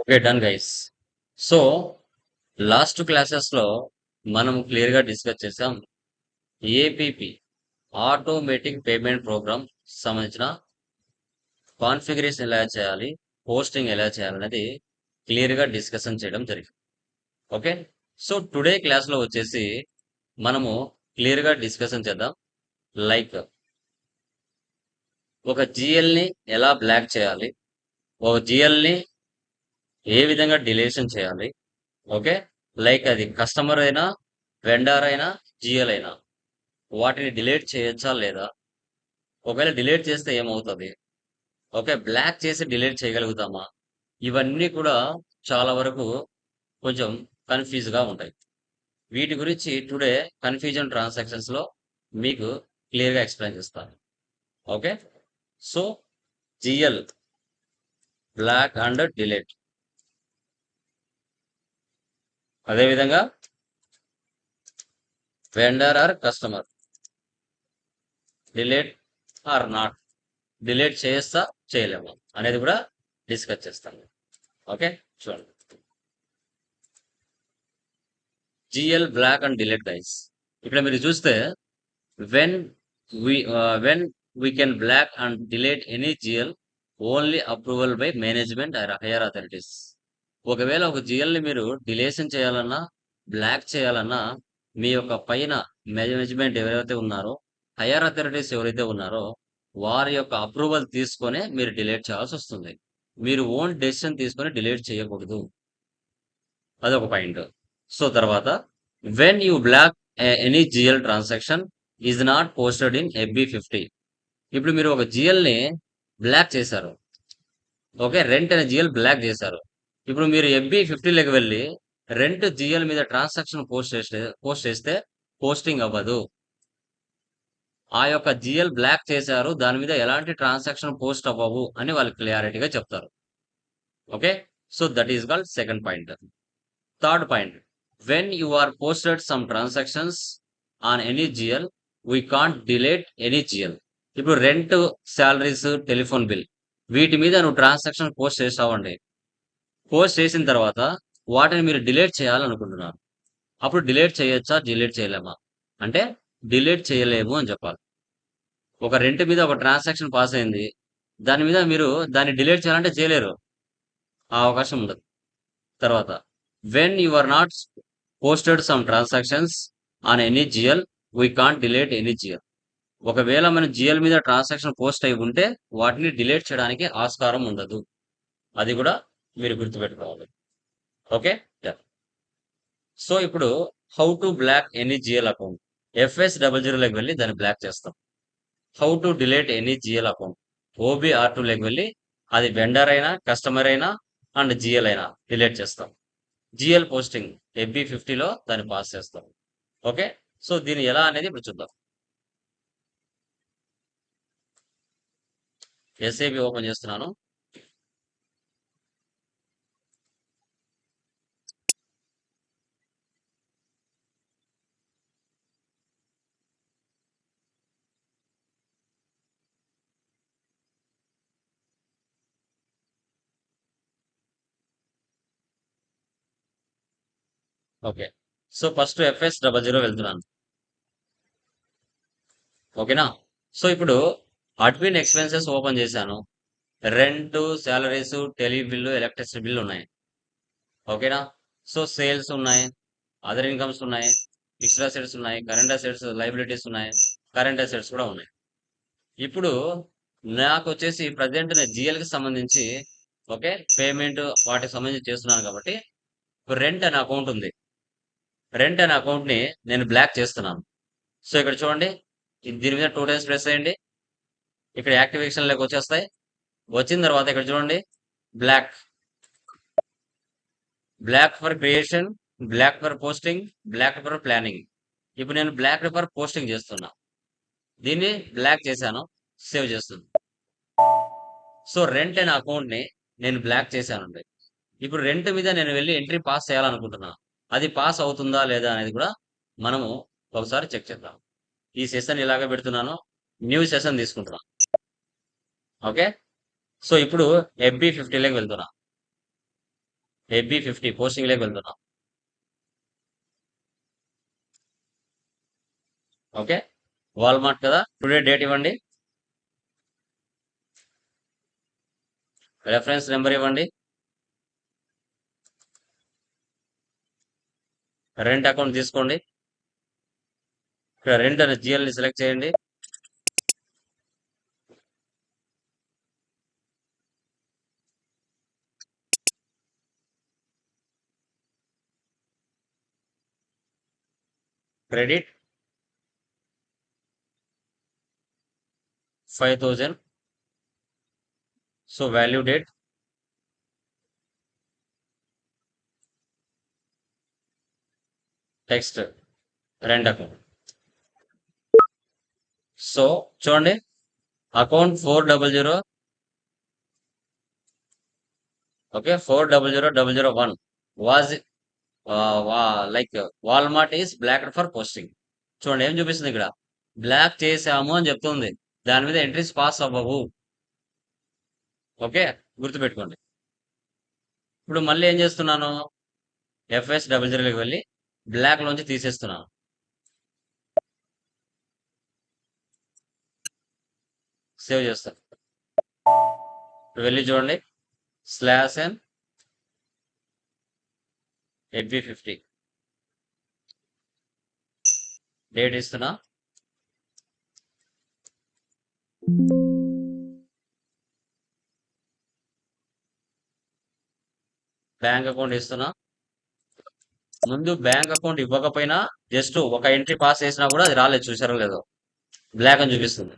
Okay done guys so last క్లాసెస్లో మనం క్లియర్గా డిస్కస్ చేసాం ఏపీపీ ఆటోమేటిక్ పేమెంట్ ప్రోగ్రామ్ సంబంధించిన కాన్ఫిగరేషన్ ఎలా చేయాలి పోస్టింగ్ ఎలా చేయాలనేది క్లియర్గా డిస్కషన్ చేయడం జరిగింది. ఓకే సో టుడే క్లాస్లో వచ్చేసి మనము క్లియర్గా డిస్కషన్ చేద్దాం. లైక్ ఒక జిఎల్ని ఎలా బ్లాక్ చేయాలి ఒక జిఎల్ని ఏ విధంగా డిలేషన్ చేయాలి? ఓకే? లైక్ అది కస్టమర్ అయినా వెండర్ అయినా జిఎల్ అయినా వాటిని డిలీట్ చేయొచ్చా లేదా? ఒకవేళ డిలీట్ చేస్తే ఏమవుతుంది? ఓకే? బ్లాక్ చేసి డిలీట్ చేయగలుగుతామా? ఇవన్నీ కూడా చాలా వరకు కొంచెం కన్ఫ్యూజ్గా ఉంటాయి. వీటి గురించి టుడే కన్ఫ్యూజన్ ట్రాన్సాక్షన్స్లో మీకు క్లియర్గా ఎక్స్ప్లెయిన్ చేస్తాను. Okay? So GL block and delete. అదేవిధంగా vendor or customer delete or not delete చేస్తా చేయలేము. అనేది కూడా డిస్కస్ చేస్తాను ఓకే చూడండి. GL block and delete guys ఇక్కడ మీరు చూస్తే when when we can block and delete any GL only approval by management or higher authorities ఒకవేళ ఒక జిఎల్ని మీరు డిలేషన్ చేయాలన్నా బ్లాక్ చేయాలన్నా మీ యొక్క పైన మేనేజ్మెంట్ ఎవరైతే ఉన్నారో హైయర్ అథారిటీస్ ఎవరైతే ఉన్నారో వారి యొక్క అప్రూవల్ తీసుకొని మీరు డిలీట్ చేయాల్సి వస్తుంది. మీరు ఓన్ డెసిషన్ తీసుకొని డిలీట్ చేయకూడదు. అదొక పాయింట్. సో తర్వాత when you block any GL transaction is not posted in FB fifty ఇప్పుడు మీరు ఒక జిఎల్ని బ్లాక్ చేశారు. ఓకే రెంట్ అనే జిఎల్ బ్లాక్ చేశారు. ఇప్పుడు మీరు ఎఫ్బి ఫిఫ్టీలోకి వెళ్ళి రెంట్ జిఎల్ మీద ట్రాన్సాక్షన్ పోస్ట్ చేస్తే పోస్ట్ చేస్తే పోస్టింగ్ అవ్వదు. ఆ యొక్క జిఎల్ బ్లాక్ చేశారు దాని మీద ఎలాంటి ట్రాన్సాక్షన్ పోస్ట్ అవ్వవు అని వాళ్ళు క్లియారిటీగా చెప్తారు. Okay so that is called second point third point when you are posted some transactions on any GL we can't delete any GL ఇప్పుడు రెంట్ శాలరీస్ టెలిఫోన్ బిల్ వీటి మీద నువ్వు ట్రాన్సాక్షన్ పోస్ట్ చేసావండి. పోస్ట్ చేసిన తర్వాత వాటిని మీరు డిలీట్ చేయాలనుకుంటున్నారు. అప్పుడు డిలీట్ చేయొచ్చా? డిలీట్ చేయలేమా? అంటే డిలీట్ చేయలేము అని చెప్పాలి. ఒక రెంట్ మీద ఒక ట్రాన్సాక్షన్ పాస్ అయింది. దాని మీద మీరు దాన్ని డిలీట్ చేయాలంటే చేయలేరు. ఆ అవకాశం ఉండదు. తర్వాత when you are not posted some transactions on any GL we can't delete any GL ఒకవేళ మన జిఎల్ మీద ట్రాన్సాక్షన్ పోస్ట్ అయి ఉంటే వాటిని డిలీట్ చేయడానికి ఆస్కారం ఉండదు. అది కూడా మీరు గుర్తుపెట్టుకోవాలి. ఓకే? సో ఇప్పుడు how to block any GL account FS double జీరోలోకి వెళ్ళి దాన్ని బ్లాక్ చేస్తాం. How to delete any GL account OB R టూలోకి వెళ్ళి అది వెండర్ అయినా కస్టమర్ అయినా అండ్ జిఎల్ అయినా డిలేట్ చేస్తాం. జిఎల్ పోస్టింగ్ ఎఫ్బి ఫిఫ్టీలో దాన్ని పాస్ చేస్తాం. ఓకే? సో దీన్ని ఎలా అనేది ఇప్పుడు చూద్దాం. ఎస్ఏబి ఓపెన్ చేస్తున్నాను. Okay. So first FS double zero వెళ్తున్నాను. ఓకేనా? సో ఇప్పుడు అడ్మిన్ ఎక్స్పెన్సెస్ ఓపెన్ చేశాను. Rent salaries tele bill electricity bill ఉన్నాయి. ఓకేనా? సో సేల్స్ ఉన్నాయి అదర్ ఇన్కమ్స్ ఉన్నాయి ఫిక్స్డ్ అసెట్స్ ఉన్నాయి కరెంట్ అసెట్స్ లైబిలిటీస్ ఉన్నాయి కరెంట్ అసెట్స్ కూడా ఉన్నాయి. ఇప్పుడు నాకు వచ్చేసి ప్రజెంట్ నేను జిఎల్కి సంబంధించి ఓకే పేమెంట్ వాటికి సంబంధించి చేస్తున్నాను కాబట్టి రెంట్ అనే అకౌంట్ ఉంది. రెంట్ అనే అకౌంట్ని నేను బ్లాక్ చేస్తున్నాను. సో ఇక్కడ చూడండి దీని మీద టూ టైమ్స్ ప్రెస్ చేయండి ఇక్కడ యాక్టివేషన్ లెక్క వచ్చేస్తాయి. వచ్చిన తర్వాత ఇక్కడ చూడండి block block for creation block for posting block for planning ఇప్పుడు నేను బ్లాక్ ఫర్ పోస్టింగ్ చేస్తున్నా. దీన్ని బ్లాక్ చేశాను సేవ్ చేస్తుంది సో రెంట్ అనే అకౌంట్ని నేను బ్లాక్ చేశానండి. ఇప్పుడు రెంట్ మీద నేను వెళ్ళి ఎంట్రీ పాస్ చేయాలనుకుంటున్నా. అది పాస్ అవుతుందా లేదా అనేది కూడా మనము ఒకసారి చెక్ చేద్దాం. ఈ సెషన్ ఇలాగే పెడుతున్నాను న్యూ సెషన్ తీసుకుంటున్నాను ఓకే? సో ఇప్పుడు ఎఫ్బి ఫిఫ్టీలోకి వెళ్తున్నా. ఎఫ్బి ఫిఫ్టీ పోస్టింగ్లోకి వెళ్తున్నాం. ఓకే? వాల్మార్ట్ కదా? టుడే డేట్ ఇవ్వండి. రెఫరెన్స్ నెంబర్ ఇవ్వండి. రెంట్ అకౌంట్ తీసుకోండి. ఇక్కడ రెంట్ అనే జిఎల్ని సెలెక్ట్ చేయండి. Credit five thousand. So value date text rent account so చూడండి account four double zero okay four double zero double zero one was like Walmart is block for posting చూడండి ఏం చూపిస్తుంది ఇక్కడ? బ్లాక్ చేసాము అని చెప్తుంది. దాని మీద ఎంట్రీస్ పాస్ అవ్వవు. ఓకే గుర్తుపెట్టుకోండి. ఇప్పుడు మళ్ళీ ఏం చేస్తున్నాను? ఎఫ్ఎస్ డబల్ జీరోకి వెళ్ళి బ్లాక్ లోంచి తీసేస్తున్నాను. సేవ్ చేస్తాను వెళ్ళి చూడండి. Slash N EDB fifty. Date ఇస్తున్నా. బ్యాంక్ అకౌంట్ ఇస్తున్నా. ముందు బ్యాంక్ అకౌంట్ ఇవ్వకపోయినా జస్ట్ ఒక ఎంట్రీ పాస్ చేసినా కూడా అది రాలేదు చూసారో లేదో. బ్లాక్ అని చూపిస్తుంది.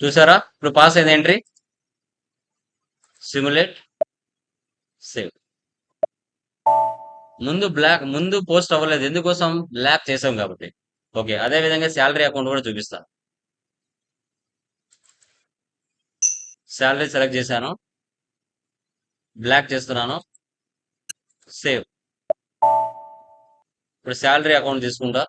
చూసారా ఇప్పుడు పాస్ అయింది ఎంట్రీ. సిమ్యులేట్ సేవ్ ముందు బ్లాక్ ముందు పోస్ట్ అవ్వలేదు. ఎందుకోసం? బ్లాక్ చేసాం కాబట్టి. ఓకే అదే విధంగా శాలరీ అకౌంట్ కూడా చూపిస్తా. శాలరీ సెలెక్ట్ చేశాను. బ్లాక్ చేస్తున్నాను. సేవ్. ఇప్పుడు శాలరీ అకౌంట్ తీసుకుంటా.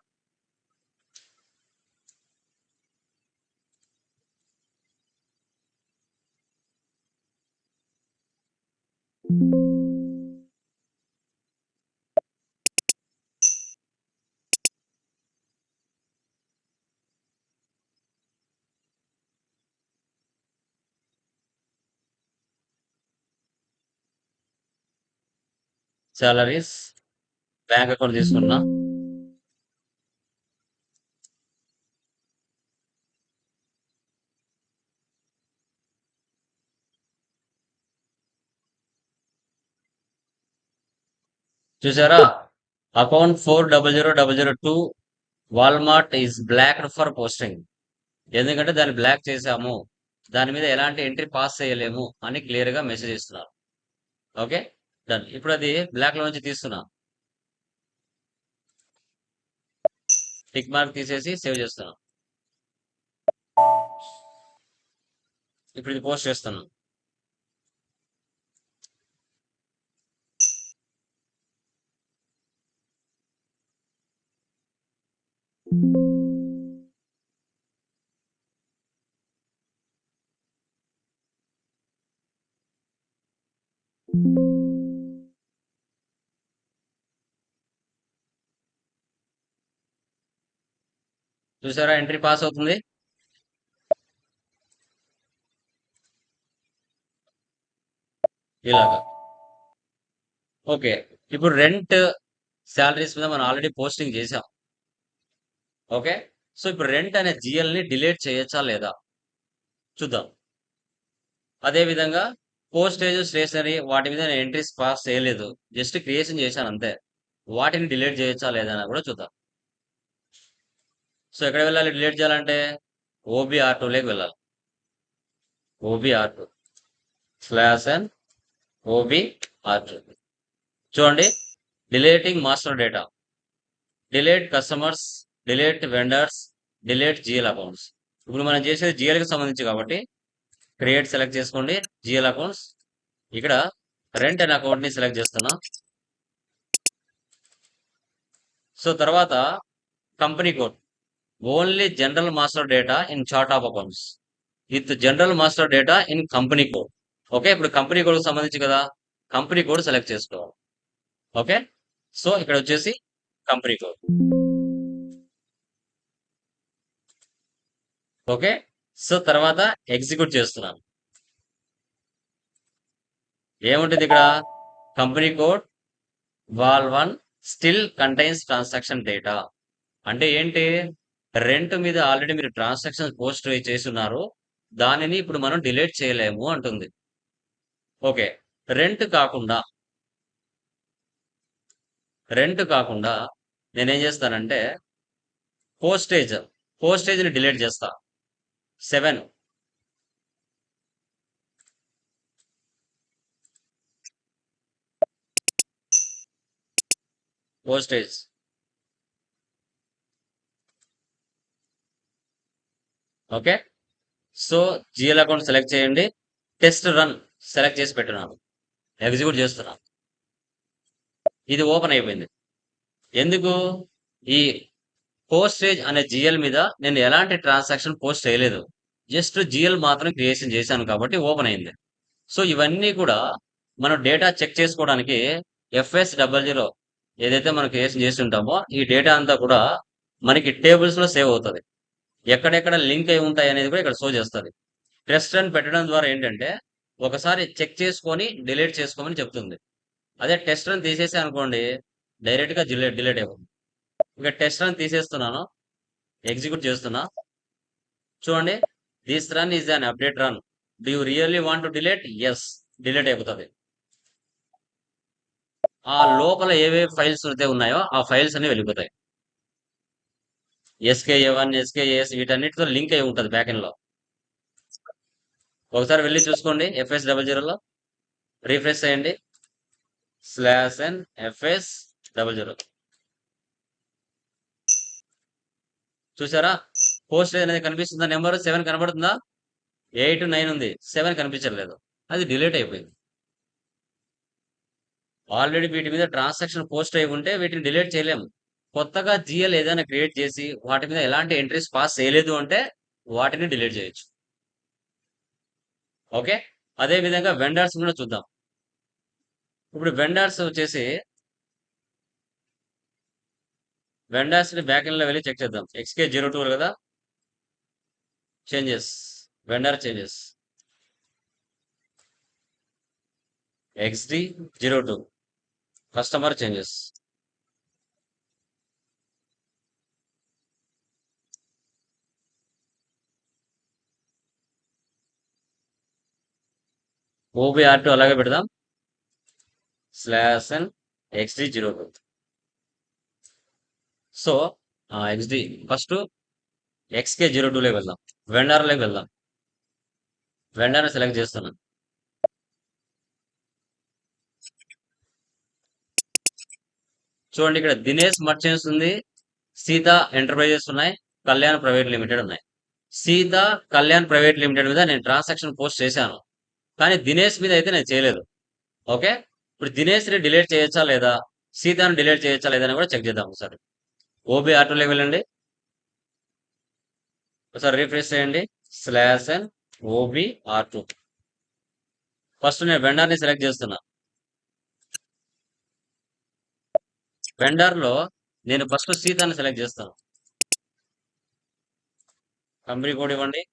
సాలరీస్ బ్యాంక్ అకౌంట్ తీసుకున్నా. చూసారా? Account four double zero double zero two Walmart is block for posting. ఎందుకంటే దాన్ని బ్లాక్ చేసాము దాని మీద ఎలాంటి ఎంట్రీ పాస్ చేయలేము అని క్లియర్గా మెసేజ్ ఇస్తున్నారు ఓకే? డన్ ఇప్పుడు అది బ్లాక్లో నుంచి తీస్తున్నా. టిక్ మార్క్ తీసేసి సేవ్ చేస్తున్నా. ఇప్పుడు ఇది పోస్ట్ చేస్తాను చూసారా ఎంట్రీ పాస్ అవుతుంది. ఇలాగా. ఓకే ఇప్పుడు రెంట్ శాలరీస్ మీద మనం ఆల్రెడీ పోస్టింగ్ చేసాం ఓకే సో ఇప్పుడు రెంట్ అనే జిఎల్ని డిలీట్ చేయొచ్చా లేదా? చూద్దాం. అదే విధంగా పోస్టేజ్ స్టేషనరీ వాటి మీద నేను ఎంట్రీస్ పాస్ చేయలేదు. జస్ట్ క్రియేషన్ చేశాను అంతే. వాటిని డిలీట్ చేయొచ్చా లేదా అని కూడా చూద్దాం. సో ఎక్కడ వెళ్ళాలి? డిలీట్ చేయాలంటే ఓబీ ఆర్ టూలోకి వెళ్ళాలి. OB R two slash and OB R two. చూడండి deleting master data. Delete customers delete vendors delete GL accounts. ఇప్పుడు మనం చేసేది జిఎల్కి సంబంధించి కాబట్టి క్రియేట్ సెలెక్ట్ చేసుకోండి. GL accounts. ఇక్కడ రెంట్ అనే అకౌంట్ని సెలెక్ట్ చేస్తున్నా. సో తర్వాత company code. Only general master data in chart of accounts with general master data in company code okay ఇప్పుడు కంపెనీ కోడ్ సంబంధించి కదా? కంపెనీ కోడ్ సెలెక్ట్ చేసుకోవాలి. ఓకే సో ఇక్కడ వచ్చేసి కంపెనీ కోడ్ ఓకే సో తర్వాత execute చేస్తున్నాను. ఏముంటుంది ఇక్కడ? Company code wall one still contains transaction data అంటే ఏంటి? రెంట్ మీద ఆల్రెడీ మీరు ట్రాన్సాక్షన్ పోస్ట్ చేస్తున్నారు దానిని ఇప్పుడు మనం డిలీట్ చేయలేము అంటుంది. ఓకే రెంట్ కాకుండా రెంట్ కాకుండా నేనేం చేస్తానంటే పోస్టేజ్ పోస్టేజ్ని డిలీట్ చేస్తా. Seven. Postage. Okay? So GL account select చేయండి. టెస్ట్ రన్ సెలెక్ట్ చేసి పెట్టినాను. ఎగ్జిక్యూట్ చేస్తున్నాను ఇది ఓపెన్ అయిపోయింది. ఎందుకు? ఈ పోస్టేజ్ అనే జిఎల్ మీద నేను ఎలాంటి ట్రాన్సాక్షన్ పోస్ట్ చేయలేదు. జస్ట్ జిఎల్ మాత్రం క్రియేషన్ చేశాను కాబట్టి ఓపెన్ అయింది. సో ఇవన్నీ కూడా మనం డేటా చెక్ చేసుకోవడానికి ఎఫ్ఎస్ డబల్ జీరో ఏదైతే మనం క్రియేషన్ చేసి ఉంటామో ఈ డేటా అంతా కూడా మనకి టేబుల్స్లో సేవ్ అవుతుంది. ఎక్కడెక్కడ లింక్ అయి ఉంటాయి అనేది కూడా ఇక్కడ షో చేస్తుంది. టెస్ట్ రన్ పెట్టడం ద్వారా ఏంటంటే ఒకసారి చెక్ చేసుకొని డిలీట్ చేసుకోమని చెప్తుంది. అదే టెస్ట్ రన్ తీసేసి అనుకోండి డైరెక్ట్గా డిలీట్ డిలీట్ అయిపోతుంది. ఇక టెస్ట్ రన్ తీసేస్తున్నాను ఎగ్జిక్యూట్ చేస్తున్నా. చూడండి this run is un update run do you really want to delete yes delete అయిపోతుంది. ఆ లోపల ఏవే ఫైల్స్ అయితే ఉన్నాయో ఆ ఫైల్స్ అన్ని వెళ్ళిపోతాయి. ఎస్కేఏ వన్ ఎస్కేఏఎస్ వీటన్నిటితో లింక్ అయి ఉంటుంది బ్యాక్ ఎండ్లో. ఒకసారి వెళ్ళి చూసుకోండి ఎఫ్ఎస్ డబల్ జీరోలో రీఫ్రెష్ చేయండి. Slash N FS double zero చూసారా? పోస్ట్ అనేది కనిపిస్తుందా? నెంబర్ సెవెన్ కనబడుతుందా? ఎయిట్ నైన్ ఉంది. సెవెన్ కనిపించట్లేదు. అది డిలీట్ అయిపోయింది. ఆల్రెడీ వీటి మీద ట్రాన్సాక్షన్ పోస్ట్ అయి ఉంటే వీటిని డిలీట్ చేయలేము. కొత్తగా జిఎల్ ఏదైనా క్రియేట్ చేసి వాటి మీద ఎలాంటి ఎంట్రీస్ పాస్ చేయలేదు అంటే వాటిని డిలీట్ చేయొచ్చు. ఓకే? అదే విధంగా వెండర్స్ కూడా చూద్దాం. ఇప్పుడు వెండర్స్ వచ్చేసి వెండర్స్ బ్యాకెండ్లో బ్యాక్ ఎండ్లో వెళ్ళి చెక్ చేద్దాం. ఎక్స్కే జీరో టూ కదా? Changes vendor changes XD zero two customer changes OP R two అలాగే పెడదాం. Slash N XD zero two. So XD first XK zero టూలోకి వెళ్దాం. వెండర్లోకి వెళ్దాం. వెండర్ని సెలెక్ట్ చేస్తున్నాను. చూడండి ఇక్కడ దినేష్ మర్చెంట్స్ ఉంది సీత ఎంటర్ప్రైజెస్ ఉన్నాయి కళ్యాణ్ ప్రైవేట్ లిమిటెడ్ ఉన్నాయి. సీత కళ్యాణ్ ప్రైవేట్ లిమిటెడ్ మీద నేను ట్రాన్సాక్షన్ పోస్ట్ చేశాను. కానీ దినేష్ మీద అయితే నేను చేయలేదు. ఓకే? ఇప్పుడు దినేష్ని డిలీట్ చేయొచ్చా లేదా? సీతాను డిలీట్ చేయొచ్చా లేదా అని కూడా చెక్ చేద్దాం ఒకసారి. ఓబీ ఆటోలోకి వెళ్ళండి. ఒకసారి రిఫ్రెష్ చేయండి. Slash and OB auto. First నేను వెండర్ని సెలెక్ట్ చేస్తున్నా. వెండర్లో నేను ఫస్ట్ సీతాన్ని సెలెక్ట్ చేస్తాను. కంపెనీ కోడ్ ఇవ్వండి.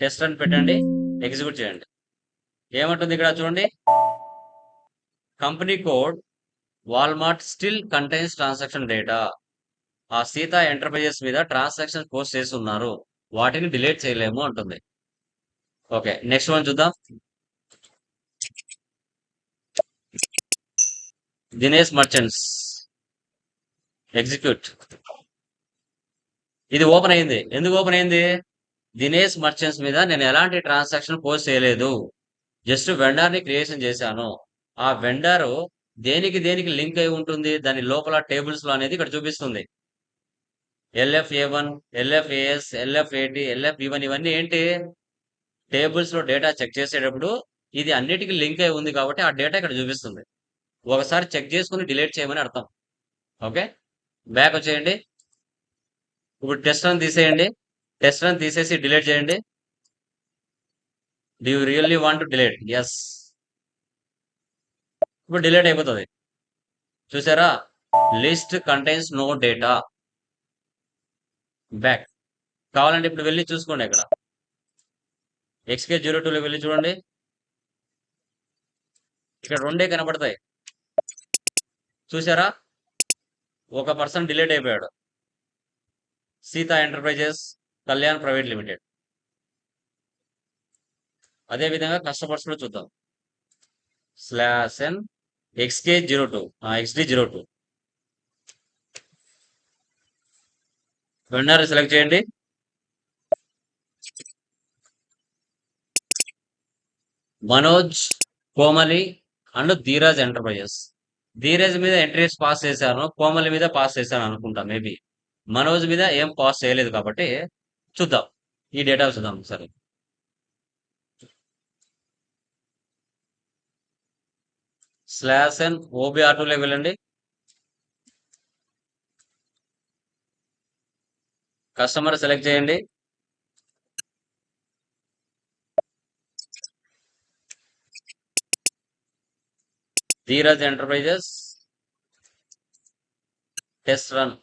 టెస్ట్ అని పెట్టండి. ఎగ్జిక్యూట్ చేయండి. ఏమంటుంది ఇక్కడ చూడండి? Company code Walmart still contains transaction data. ఆ సీత ఎంటర్ప్రైజెస్ మీద ట్రాన్సాక్షన్ పోస్ట్ చేసి ఉన్నారు వాటిని డిలీట్ చేయలేము అంటుంది. ఓకే నెక్స్ట్ వన్ చూద్దాం. దినేష్ మర్చెంట్స్. ఎగ్జిక్యూట్. ఇది ఓపెన్ అయింది. ఎందుకు ఓపెన్ అయింది? దినేష్ మర్చెంట్స్ మీద నేను ఎలాంటి ట్రాన్సాక్షన్ పోస్ట్ చేయలేదు. జస్ట్ వెండర్ని క్రియేషన్ చేశాను. ఆ వెండర్ దేనికి దేనికి లింక్ అయి ఉంటుంది? దాని లోపల టేబుల్స్లో అనేది ఇక్కడ చూపిస్తుంది. LF A one LF AS LF AT LF ఇవన్ ఇవన్నీ ఏంటి? టేబుల్స్లో డేటా చెక్ చేసేటప్పుడు ఇది అన్నిటికీ లింక్ అయి ఉంది కాబట్టి ఆ డేటా ఇక్కడ చూపిస్తుంది. ఒకసారి చెక్ చేసుకుని డిలీట్ చేయమని అర్థం. ఓకే? బ్యాక్ వచ్చేయండి. ఇప్పుడు టెస్ట్ రన్ తీసేయండి. టెస్ట్ రన్ తీసేసి డిలీట్ చేయండి. Do you really want to delete yes ఇప్పుడు డిలేట్ అయిపోతుంది. చూసారా? List contains no data back కావాలంటే ఇప్పుడు వెళ్ళి చూసుకోండి ఇక్కడ ఎక్స్కే జీరో టూలో వెళ్ళి చూడండి. ఇక్కడ రెండే కనబడతాయి చూసారా? ఒక పర్సన్ డిలేట్ అయిపోయాడు. Sita enterprises Kalyan private limited అదే విధంగా కస్టమర్స్ కూడా చూద్దాం. Slash N XK zero two. XD zero two. Vendor select చేయండి. Manoj Komali and Dheeraj enterprises. Dheeraj మీద ఎంట్రీస్ పాస్ చేశాను కోమలి మీద పాస్ చేశాను అనుకుంటా మేబీ. మనోజ్ మీద ఏం పాస్ చేయలేదు కాబట్టి చూద్దాం. ఈ డేటా చూద్దాం సరే స్లాష్ ఎన్ ఓబిఆర్ టూలోకి వెళ్ళండి. కస్టమర్ సెలెక్ట్ చేయండి. Dheeraj enterprises. Test run.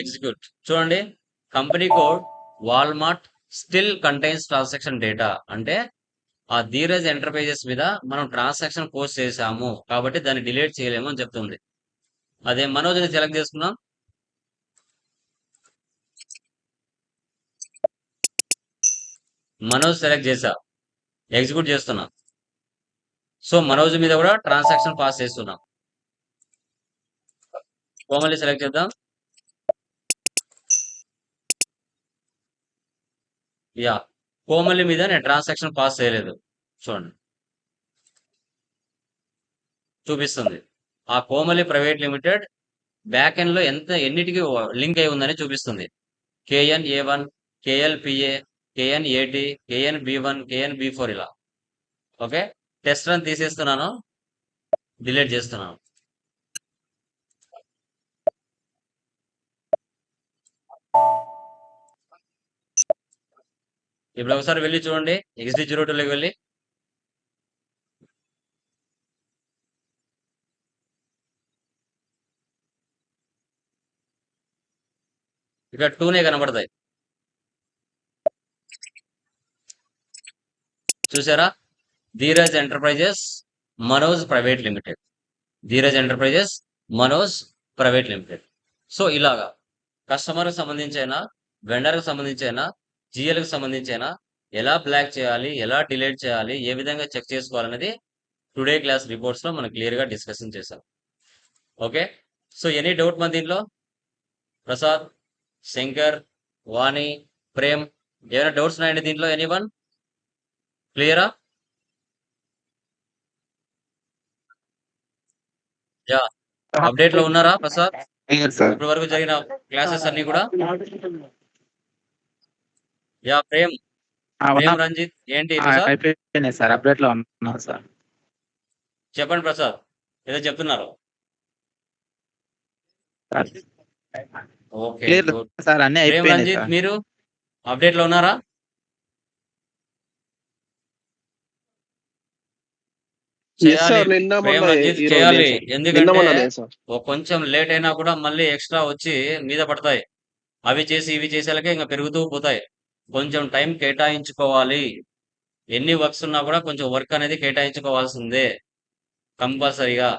Execute. చూడండి company code Walmart still contains transaction data. అంటే ఆ ధీరజ్ ఎంటర్ప్రైజెస్ మీద మనం ట్రాన్సాక్షన్ పోస్ట్ చేసాము కాబట్టి దాన్ని డిలీట్ చేయలేము అని చెప్తుంది. అదే మనోజ్ని సెలెక్ట్ చేసుకున్నాం మనోజ్ సెలెక్ట్ చేసా ఎగ్జిక్యూట్ చేస్తున్నా. సో మనోజ్ మీద కూడా ట్రాన్సాక్షన్ పాస్ చేస్తున్నాం. కోమలి సెలెక్ట్ చేద్దాం. యా కోమలి మీద నేను ట్రాన్సాక్షన్ పాస్ చేయలేదు. చూడండి. చూపిస్తుంది. ఆ కోమలి ప్రైవేట్ లిమిటెడ్ బ్యాక్ ఎండ్లో ఎంత ఎన్నిటికి లింక్ అయి ఉందని చూపిస్తుంది. KN A one KLPA KN AT KN B one KN B four ఇలా. ఓకే? టెస్ట్ రన్ తీసేస్తున్నాను. డిలీట్ చేస్తున్నాను. ఇప్పుడు ఒకసారి వెళ్ళి చూడండి. ఎక్స్డి జీరో టూలోకి వెళ్ళి. ఇక్కడ టూనే కనబడతాయి. చూసారా? Dheeraj enterprises Manoj private limited. Dheeraj enterprises Manoj private limited. So ఇలాగా కస్టమర్కి సంబంధించైనా వెండర్కి సంబంధించైనా జిఎల్కి సంబంధించైనా? ఎలా బ్లాక్ చేయాలి? ఎలా డిలీట్ చేయాలి? ఏ విధంగా చెక్ చేసుకోవాలనేది టుడే క్లాస్ రిపోర్ట్స్లో మనం క్లియర్గా డిస్కషన్ చేసాం ఓకే సో ఎనీ డౌట్ మన దీంట్లో? ప్రసాద్ శంకర్ వాణి ప్రేమ్ ఏమైనా డౌట్స్ ఉన్నాయండి దీంట్లో? ఎనీ వన్ క్లియరా యా అప్డేట్లో ఉన్నారా ప్రసాద్ ఇప్పటి వరకు జరిగిన క్లాసెస్ అన్ని కూడా? యా ప్రేమ్. ప్రేమ్ రంజిత్ ఏంటి అయిపోయినాయి సార్ అప్డేట్లో ఉన్నా సార్. చెప్పండి ప్రసాద్ ఏదో చెప్తున్నారు. ఓకే సార్ అన్ని ప్రేమ్ రంజిత్ మీరు అప్డేట్లో ఉన్నారా చేయాలి. ఎందుకంటే కొంచెం లేట్ అయినా కూడా మళ్ళీ ఎక్స్ట్రా వచ్చి మీద పడతాయి. అవి చేసి ఇవి చేసేలకే ఇంకా పెరుగుతూ పోతాయి. కొంచెం టైం కేటాయించుకోవాలి. ఎన్ని వర్క్స్ ఉన్నా కూడా కొంచెం వర్క్ అనేది కేటాయించుకోవాల్సిందే. కంపల్సరీగా.